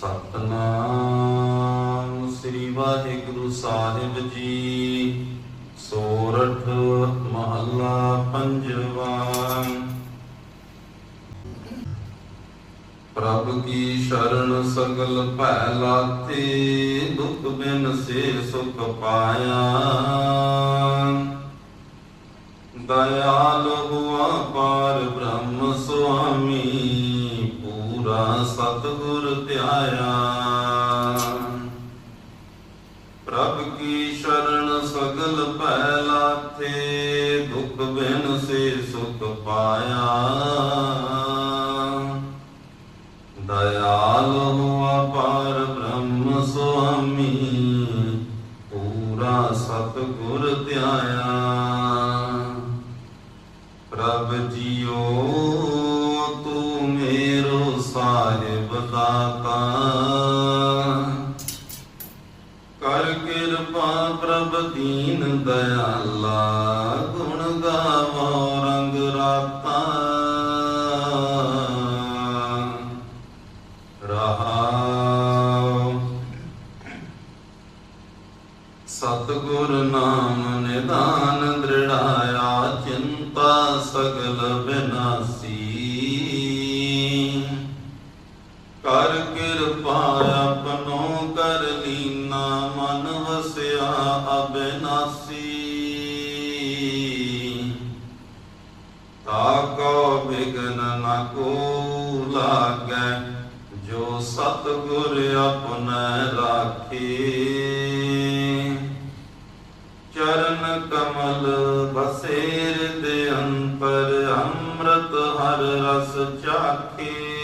ਸਤਨਾਮ ਸ੍ਰੀ ਵਾਹਿਗੁਰੂ ਸਾਹਿਬ ਜੀ। ਸੋਰਠ ਮਹੱਲਾ ਪੰਜਵਾ। ਪ੍ਰਭ ਕੀ ਸ਼ਰਨ ਸਗਲ ਭੈ ਲਾਤੇ, ਦੁਖ ਬਿਨ ਸੇ ਸੁਖ ਪਾਇਆ। ਦਇਆਲ ਹੁਆ ਸਤਿਗੁਰ ਧਿਆਇਆ। ਪ੍ਰਭ ਕੀ ਸ਼ਰਨ ਸਗਲ ਭੈ ਲਾਥੇ ਦੁਖ ਬਿਨ ਸੇ ਸੁਖ ਪਾਇਆ। ਦਇਆਲ ਹੋ ਪਾਰ ਬ੍ਰਹਮ ਸੁਆਮੀ, ਪੂਰਾ ਸਤਿਗੁਰ ਧਿਆਇਆ। ਪ੍ਰਭ ਜੀਓ ਤੂੰ ਸਾਹਿਬ ਦਾਤਾ ਕਰ ਕਿਰਪਾ ਪ੍ਰਭ ਦੀਨ ਦਇਆਲਾ, ਗੁਣ ਗਾਵੋ ਰੰਗ ਰਾਤਾ। ਰਹਾਉ ਸਤਿਗੁਰ ਨਾਮ ਨਿਦਾਨ ਦ੍ਰਿੜਾਇਆ, ਚਿੰਤਾ ਸਗ ਕਰ ਕਿਰਪਾ ਆਪਨੋ ਕਰ ਲੀਨਾ, ਮਨ ਵਸਿਆ ਅਬਿਨਾਸੀ ਤਾਕੋ ਬਿਗਨ ਨ ਕੋ ਲਾਗੈ, ਜੋ ਸਤਿਗੁਰ ਆਪਣੈ ਰਾਖੇ। ਚਰਨ ਕਮਲ ਬਸੇਰ ਦੇ ਅੰਤਰ, ਅੰਮ੍ਰਿਤ ਹਰ ਰਸ ਚਾਖੇ।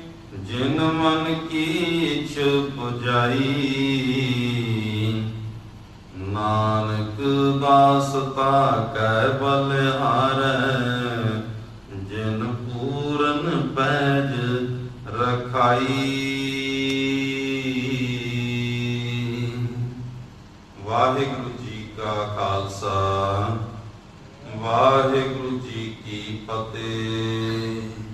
ਜਿਨ ਮਨ ਕੀ ਇਛ ਪੁਜਾਈ ਨਾਨਕ ਦਾਸਤਾ ਕੈ ਬਲਿਹਾਰੈ, ਜਿਨ ਪੂਰਨ ਪੈਜ ਰਖਾਈ। ਵਾਹਿਗੁਰੂ ਜੀ ਕਾ ਖਾਲਸਾ, ਵਾਹਿਗੁਰੂ ਜੀ ਕੀ ਫਤਿਹ।